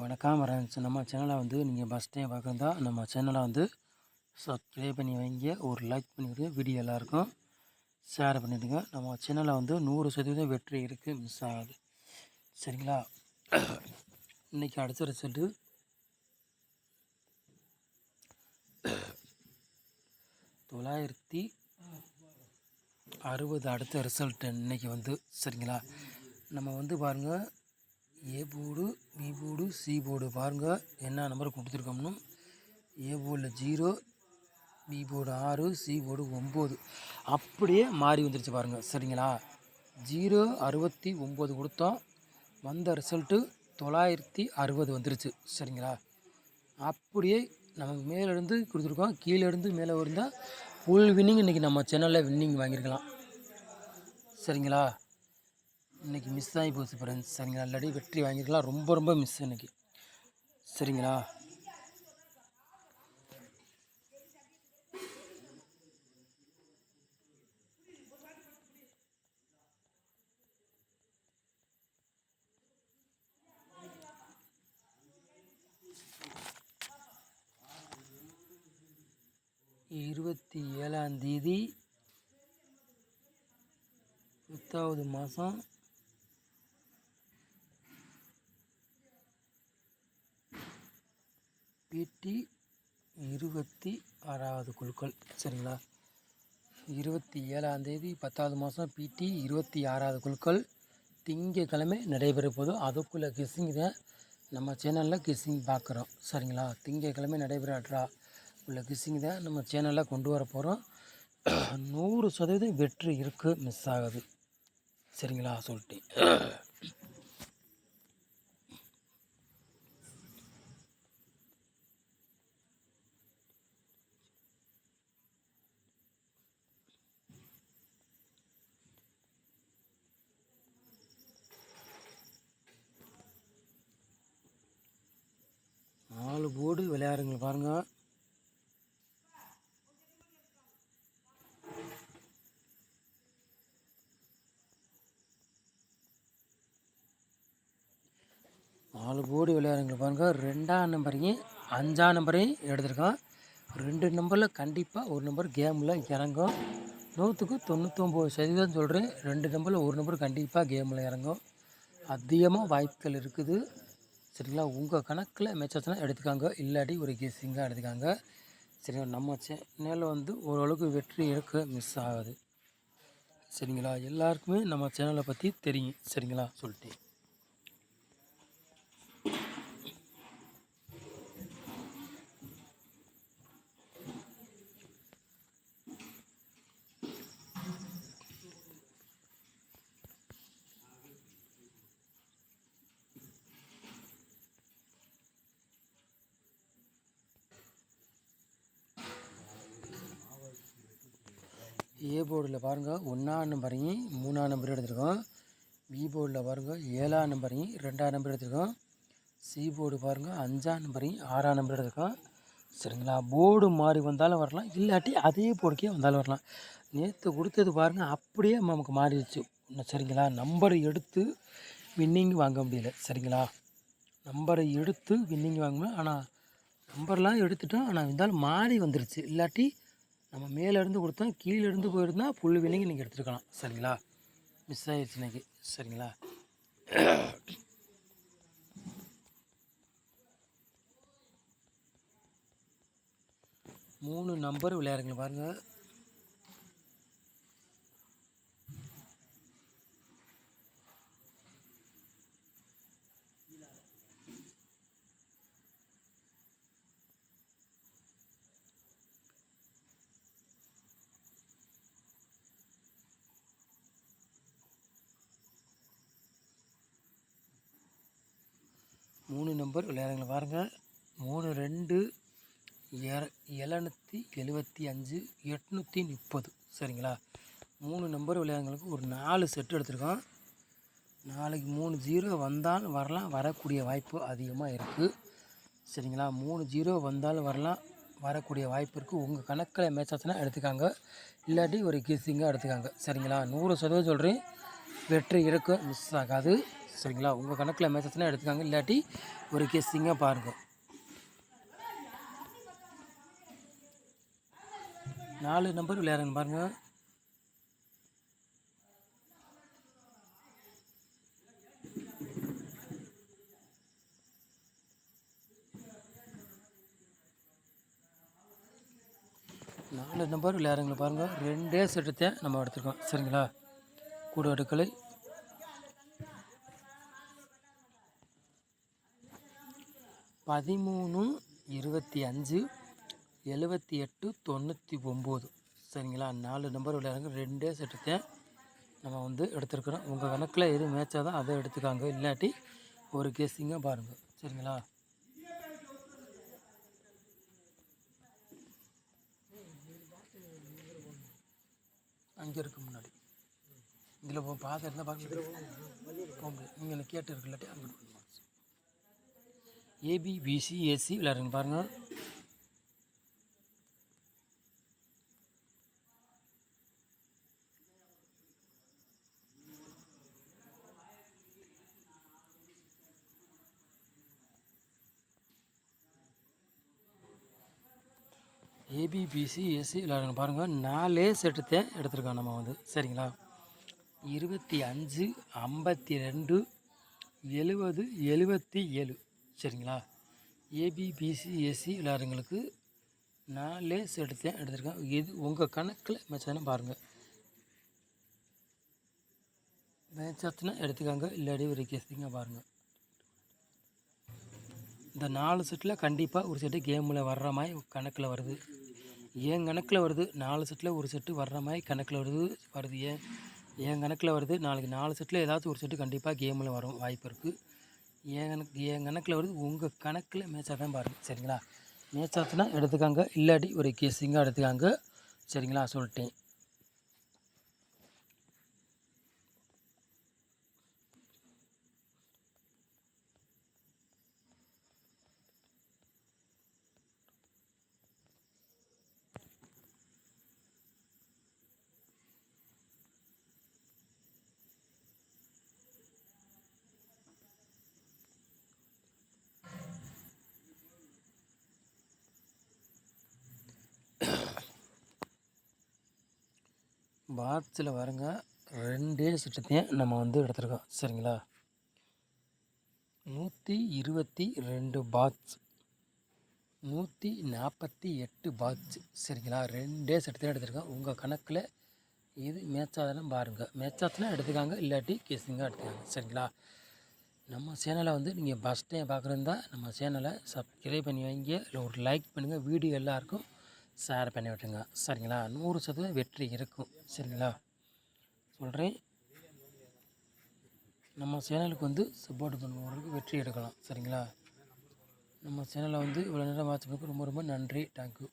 வணக்கம் ஃப்ரெண்ட்ஸ் நம்ம சேனலை வந்து நீங்கள் ஃபஸ்ட் டைம் பார்க்குறதா நம்ம சேனலை வந்து சப்ஸ்கிரைப் பண்ணி வைங்க. ஒரு லைக் பண்ணிவிட்டு வீடியோ எல்லாருக்கும் ஷேர் பண்ணிவிடுங்க நம்ம சேனலில் வந்து நூறு சதவீதம் வெற்றி இருக்குது மிஸ் ஆகாது. சரிங்களா? இன்றைக்கி அடுத்த ரிசல்ட்டு தொள்ளாயிரத்தி அறுபது அடுத்த ரிசல்ட் இன்னைக்கு வந்து சரிங்களா? நம்ம வந்து பாருங்கள் A board B board C board பாருங்கள் என்ன நம்பர் கொடுத்துருக்கோம்னு. ஏ போர்டில் ஜீரோ பி போர்டு ஆறு சி போர்டு ஒம்பது. அப்படியே மாறி வந்துருச்சு பாருங்கள் சரிங்களா? ஜீரோ அறுபத்தி ஒம்பது கொடுத்தோம். வந்த ரிசல்ட்டு தொள்ளாயிரத்தி அறுபது வந்துருச்சு. சரிங்களா? அப்படியே நம்ம மேலேருந்து கொடுத்துருக்கோம். கீழேருந்து மேலே இருந்தால் ஃபுல் வின்னிங் இன்றைக்கி நம்ம சேனலில் வின்னிங் வாங்கியிருக்கலாம். சரிங்களா? இன்றைக்கி மிஸ் ஆகி போச்சு ஃப்ரெண்ட்ஸ் சரிங்களா? இல்லாட்டி வெற்றி வாங்கியிருக்கலாம். ரொம்ப ரொம்ப மிஸ் இன்றைக்கி சரிங்களா? இருபத்தி ஏழாம் தேதி பத்தாவது மாதம் பிடி இருபத்தி ஆறாவது குழுக்கள் சரிங்களா? இருபத்தி ஏழாம் தேதி பத்தாவது மாதம் பிடி இருபத்தி ஆறாவது குழுக்கள். திங்கக்கிழமை நடைபெற போது அதுக்குள்ளே கிஸ்ஸிங் தான் நம்ம சேனலில் கிஸ்ஸிங் பார்க்குறோம் சரிங்களா? திங்கக்கிழமை நடைபெறாட்ரா உள்ள கிஸ்ஸிங் தான் நம்ம சேனலில் கொண்டு வர போகிறோம் நூறு சதவீதம் வெற்றி இருக்குது மிஸ் ஆகுது சரிங்களா? சொல்லிட்டு நாலு விளையாடுங்க பாருங்கள் நாலு கோடி விளையாடுங்க பாருங்கள் ரெண்டாம் நம்பரையும் அஞ்சாம் நம்பரையும் எடுத்திருக்கான். ரெண்டு நம்பரில் கண்டிப்பாக ஒரு நம்பர் கேமில் இறங்கும். நூற்றுக்கு தொண்ணூத்தொம்பது சதவீதம் சொல்கிறேன் ரெண்டு நம்பரில் ஒரு நம்பர் கண்டிப்பாக கேமில் இறங்கும். அதிகமாக வாய்ப்புகள் இருக்குது. சரிங்களா? உங்கள் கணக்கில் மேட்சஸ்லாம் எடுத்துக்காங்க. இல்லாட்டி ஒரு கெஸ்ஸிங்காக எடுத்துக்காங்க. சரிங்களா நம்ம சேனலில் வந்து ஓரளவுக்கு வெற்றி இருக்குது மிஸ் ஆகாது. சரிங்களா? எல்லாருக்குமே நம்ம சேனலை பற்றி தெரியும். சரிங்களா? சொல்லிட்டு ஏ போர்டில் பாருங்கள் ஒன்றாம் நம்பரையும் மூணாம் நம்பர் எடுத்திருக்கோம். பி போர்டில் பாருங்கள் ஏழாம் நம்பரையும் ரெண்டாம் நம்பர் எடுத்திருக்கோம். சி போர்டு பாருங்கள் அஞ்சாம் நம்பரையும் ஆறாம் நம்பர் எடுத்திருக்கோம். சரிங்களா? போர்டு மாறி வந்தாலும் வரலாம். இல்லாட்டி அதே போர்டுக்கே வந்தாலும் வரலாம். நேற்று கொடுத்தது பாருங்கள் அப்படியே நமக்கு மாறிடுச்சு. இன்னும் சரிங்களா? நம்பரை எடுத்து வின்னிங் வாங்க முடியல. சரிங்களா? நம்பரை எடுத்து வின்னிங் வாங்கணும் ஆனால் நம்பர்லாம் எடுத்துட்டோம். ஆனால் இருந்தாலும் மாறி வந்துருச்சு. இல்லாட்டி நம்ம மேலேருந்து கொடுத்தோம் கீழேருந்து போயிருந்தா ஃபுல் விலங்கி நீங்கள் எடுத்துருக்கலாம். சரிங்களா? மிஸ் ஆகிடுச்சு இன்னைக்கு. சரிங்களா? மூணு நம்பர் விளையாடுங்க பாருங்கள் மூணு நம்பர் விளையாடுங்க பாருங்கள் மூணு ரெண்டு எழுநூற்றி எழுபத்தி அஞ்சு எட்நூற்றி முப்பது. சரிங்களா? மூணு நம்பர் விளையாடுங்களுக்கு ஒரு நாலு செட்டு எடுத்திருக்கோம். நாளைக்கு மூணு ஜீரோ வந்தால் வரலாம் வரக்கூடிய வாய்ப்பு அதிகமாக இருக்குது சரிங்களா? மூணு ஜீரோ வந்தாலும் வரலாம் வரக்கூடிய வாய்ப்பு இருக்குது உங்கள் கணக்கில் மேட்ச் ஆச்சுன்னா எடுத்துக்காங்க. இல்லாட்டி ஒரு கீசிங்காக எடுத்துக்காங்க. சரிங்களா? நூறு சதவீதம் சொல்கிறேன் வெற்றி இருக்கும். மிஸ் ஆகாது. சரிங்களா? உங்கள் கணக்கில் மேட்சஸ்னால் எடுத்துக்காங்க இல்லாட்டி ஒரு கெஸ்ஸிங்காக பாருங்கள் நாலு நம்பர் விளையாடுங்க பாருங்கள் நாலு நம்பர் விளையாடுங்க பாருங்கள் ரெண்டே செட்டுத்தை நம்ம எடுத்துருக்கோம். சரிங்களா? கூட அடுக்கலை பதிமூணு இருபத்தி அஞ்சு எழுபத்தி எட்டு தொண்ணூற்றி ஒம்பது. சரிங்களா? நாலு நம்பர் விளையாடுங்க ரெண்டே செட்டுத்தை நம்ம வந்து எடுத்துருக்குறோம். உங்கள் கணக்கில் எது மேட்சாக தான் அதை எடுத்துக்காங்க. இல்லாட்டி ஒரு கேஸிங்காக பாருங்கள் சரிங்களா? அங்கே இருக்கு இதில் போ பாதை இருந்தால் பார்க்க போக முடியாது நீங்கள் கேட்டு இருக்கு அங்கே ஏபி பிசி ஏசி விளையாடுங்க பாருங்கள் ஏபிபிசி ஏசி விளையாடுங்க பாருங்கள் நாலே செட்டுத்தை எடுத்திருக்கோம் நம்ம வந்து. சரிங்களா? இருபத்தி அஞ்சு ஐம்பத்தி ரெண்டு எழுபது எழுபத்தி ஏழு. சரிங்களா? ஏபிபிசி ஏசி விளையாடுங்களுக்கு நாலே எடுத்தேன் எடுத்திருக்கேன். எது உங்கள் கணக்கில் மேட்சான பாருங்கள் மேட்சாச்சுன்னா எடுத்துக்காங்க இல்லாடி ஒரு கேஸ்திங்க பாருங்கள் இந்த நாலு செட்டில் கண்டிப்பாக ஒரு செட்டு கேமில் வர்ற மாதிரி கணக்கில் வருது. ஏன் கணக்கில் வருது? நாலு செட்டில் ஒரு செட்டு வர்ற மாதிரி கணக்கில் வருது வருது ஏன்? என் கணக்கில் வருது நாளைக்கு நாலு செட்டில் ஏதாச்சும் ஒரு செட்டு கண்டிப்பாக கேமில் வரும் வாய்ப்பு இருக்குது என் கணக்கு என் கணக்கில் வருது உங்கள் கணக்கில் மேட்ச் தான் பாருங்கள் சரிங்களா? மேட்ச் ஆச்சுன்னா எடுத்துக்காங்க இல்லாட்டி ஒரு கேஸிங்காக எடுத்துக்காங்க சரிங்களா? சொல்லிட்டேன். பாக்ஸில் பாருங்க ரெண்டே சட்டத்தையும் நம்ம வந்து எடுத்துருக்கோம். சரிங்களா? நூற்றி இருபத்தி ரெண்டு பாக்ஸ் நூற்றி நாற்பத்தி எட்டு பாக்ஸ் சரிங்களா? ரெண்டே சட்டத்தையும் எடுத்துருக்கோம். உங்கள் கணக்கில் இது மேட்சாதானு பாருங்கள் மேட்சாச்சுன்னா எடுத்துக்காங்க இல்லாட்டி கேஸிங்காக எடுத்துக்காங்க. சரிங்களா? நம்ம சேனலை வந்து நீங்கள் ஃபஸ்ட் டைம் பார்க்குறதா நம்ம சேனலை சப்ஸ்கிரைப் பண்ணி வைங்க. இல்லை ஒரு லைக் பண்ணுங்கள் வீடியோ எல்லாருக்கும் ஷேர் பண்ணி விட்டுருங்க சரிங்களா? நூறு சதவீதம் வெற்றி இருக்கும். சரிங்களா? சொல்கிறேன் நம்ம சேனலுக்கு வந்து சப்போர்ட் பண்ணுறவங்களுக்கு வெற்றி எடுக்கலாம். சரிங்களா? நம்ம சேனலை வந்து இவ்வளோ நேரம் வாட்ச் பண்ணுறதுக்கு ரொம்ப ரொம்ப நன்றி. தேங்க்யூ